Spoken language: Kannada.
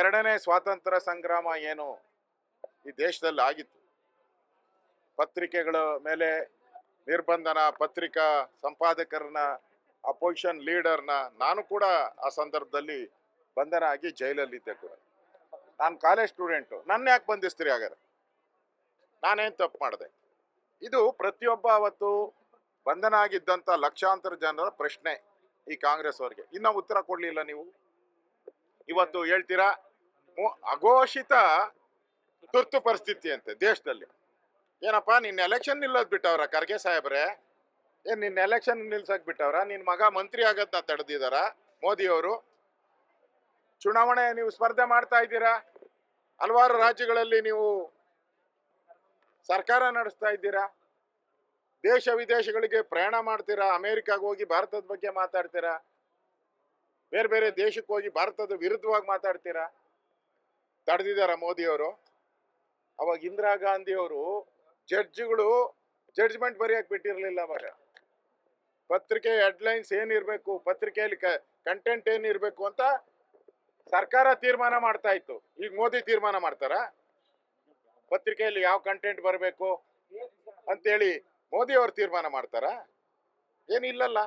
ಎರಡನೇ ಸ್ವಾತಂತ್ರ್ಯ ಸಂಗ್ರಾಮ ಏನು? ಈ ದೇಶದಲ್ಲಿ ಆಗಿತ್ತು. ಪತ್ರಿಕೆಗಳ ಮೇಲೆ ನಿರ್ಬಂಧನ, ಪತ್ರಿಕಾ ಸಂಪಾದಕರನ್ನ ಅಪೋಸಿಷನ್ ಲೀಡರ್ನ ನಾನು ಕೂಡ ಆ ಸಂದರ್ಭದಲ್ಲಿ ಬಂಧನ ಆಗಿ ಜೈಲಲ್ಲಿದ್ದೆ ಕೂಡ. ನಾನು ಕಾಲೇಜ್ ಸ್ಟೂಡೆಂಟು ನನ್ನ ಯಾಕೆ ಬಂಧಿಸ್ತೀರಿ ಹಾಗಾದ್ರೆ? ನಾನೇನು ತಪ್ಪು ಮಾಡಿದೆ? ಇದು ಪ್ರತಿಯೊಬ್ಬ ಅವತ್ತು ಬಂಧನ ಆಗಿದ್ದಂಥ ಲಕ್ಷಾಂತರ ಜನರ ಪ್ರಶ್ನೆ ಈ ಕಾಂಗ್ರೆಸ್ ಅವರಿಗೆ. ಇನ್ನೂ ಉತ್ತರ ಕೊಡಲಿಲ್ಲ ನೀವು? ಇವತ್ತು ಹೇಳ್ತೀರಾ? ಅಘೋಷಿತ ತುರ್ತು ಪರಿಸ್ಥಿತಿ ಅಂತೆ ದೇಶದಲ್ಲಿ. ಏನಪ್ಪ, ನಿನ್ನ ಎಲೆಕ್ಷನ್ ನಿಲ್ಲೋದ್ ಬಿಟ್ಟವ್ರ ಖರ್ಗೆ ಸಾಹೇಬ್ರೆ? ಏನ್, ನಿನ್ನ ಎಲೆಕ್ಷನ್ ನಿಲ್ಸಕ್ ಬಿಟ್ಟವ್ರ? ನಿನ್ನ ಮಗ ಮಂತ್ರಿ ಆಗೋದ್ನ ತಡೆದಿದಾರ ಮೋದಿ ಅವರು ಚುನಾವಣೆ ನೀವು ಸ್ಪರ್ಧೆ ಮಾಡ್ತಾ ಇದ್ದೀರಾ? ಹಲವಾರು ರಾಜ್ಯಗಳಲ್ಲಿ ನೀವು ಸರ್ಕಾರ ನಡೆಸ್ತಾ ಇದ್ದೀರಾ? ದೇಶ ವಿದೇಶಗಳಿಗೆ ಪ್ರಯಾಣ ಮಾಡ್ತೀರಾ? ಅಮೇರಿಕಾಗೆ ಹೋಗಿ ಭಾರತದ ಬಗ್ಗೆ ಮಾತಾಡ್ತೀರಾ? ಬೇರೆ ಬೇರೆ ದೇಶಕ್ಕೆ ಹೋಗಿ ಭಾರತದ ವಿರುದ್ಧವಾಗಿ ಮಾತಾಡ್ತೀರಾ? ತಡೆದಿದ್ದಾರ ಮೋದಿಯವರು. ಅವಾಗ ಇಂದಿರಾ ಗಾಂಧಿ ಅವರು ಜಡ್ಜ್ಗಳು ಜಡ್ಜ್ಮೆಂಟ್ ಬರೆಯಕ್ ಬಿಟ್ಟಿರಲಿಲ್ಲ ಅವಾಗ. ಪತ್ರಿಕೆ ಹೆಡ್ಲೈನ್ಸ್ ಏನಿರ್ಬೇಕು, ಪತ್ರಿಕೆಯಲ್ಲಿ ಕಂಟೆಂಟ್ ಏನಿರ್ಬೇಕು ಅಂತ ಸರ್ಕಾರ ತೀರ್ಮಾನ ಮಾಡ್ತಾ ಇತ್ತು. ಈಗ ಮೋದಿ ತೀರ್ಮಾನ ಮಾಡ್ತಾರ? ಪತ್ರಿಕೆಯಲ್ಲಿ ಯಾವ ಕಂಟೆಂಟ್ ಬರಬೇಕು ಅಂತೇಳಿ ಮೋದಿ ಅವರು ತೀರ್ಮಾನ ಮಾಡ್ತಾರ? ಏನಿಲ್ಲಲ್ಲ.